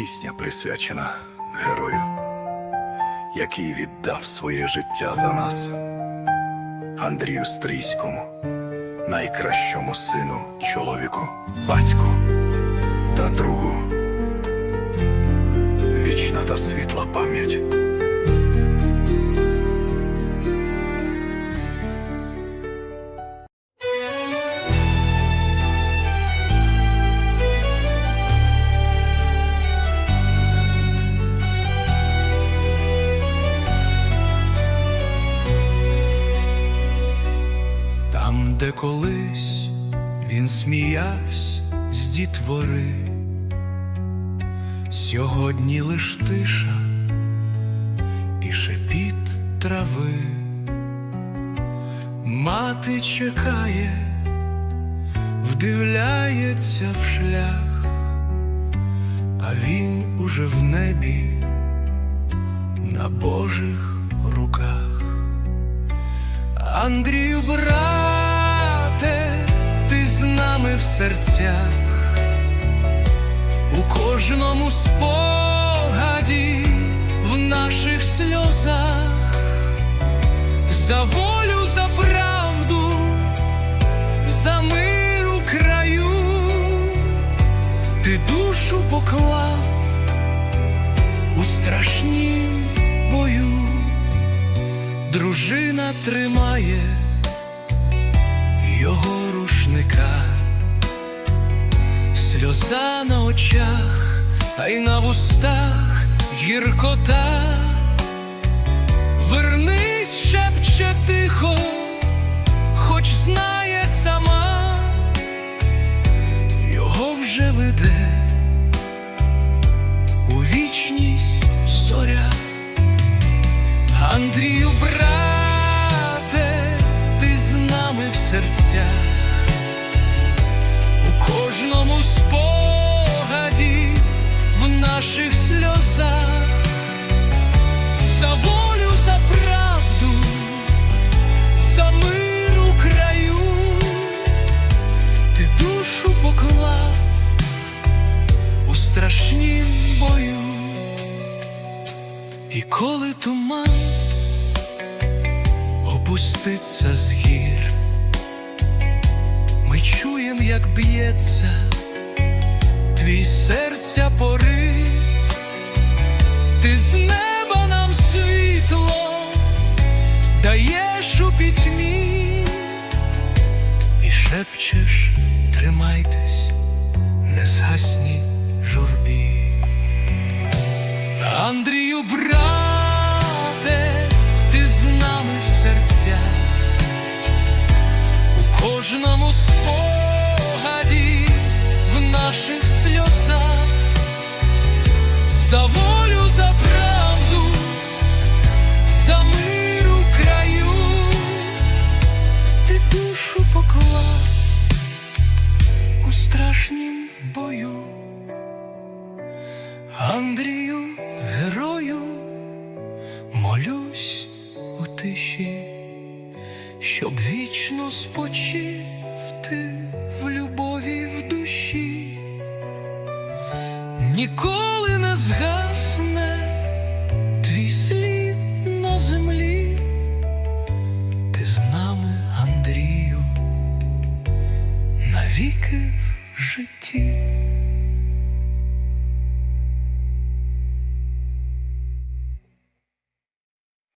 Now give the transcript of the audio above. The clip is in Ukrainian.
Пісня присвячена герою, який віддав своє життя за нас, Андрію Стрійському, найкращому сину, чоловіку, батьку та другу. Вічна та світла пам'ять. Де колись він сміявся з дітвори, сьогодні лиш тиша і шепіт трави. Мати чекає, вдивляється в шлях, а він уже в небі на Божих руках. Андрію, брате, серцях, у кожному спогаді, в наших сльозах, за волю, за правду, за мир у краю, ти душу поклав у страшнім бою. Дружина тримає його рушника, сльоза на очах, а й на вустах гіркота. Вернись, шепче тихо, хоч знає сама, його вже веде у вічність зоря. Андрію, брате, ти з нами в серцях, кожному спогаді, в наших сльозах, за волю, за правду, за мир у краю, ти душу поклав у страшнім бою. І коли туман опуститься з гір, ми як б'ється твій серця порив, ти з неба нам світло даєш у пітьмі. І шепчеш, тримайтесь, не згасні журбі. Андрію, брате, ти з нами в серцях, у кожному спогаді, у страшнім бою. Андрію, герою, молюсь у тиші, щоб вічно спочив ти в любові в душі, ніколи не згас you.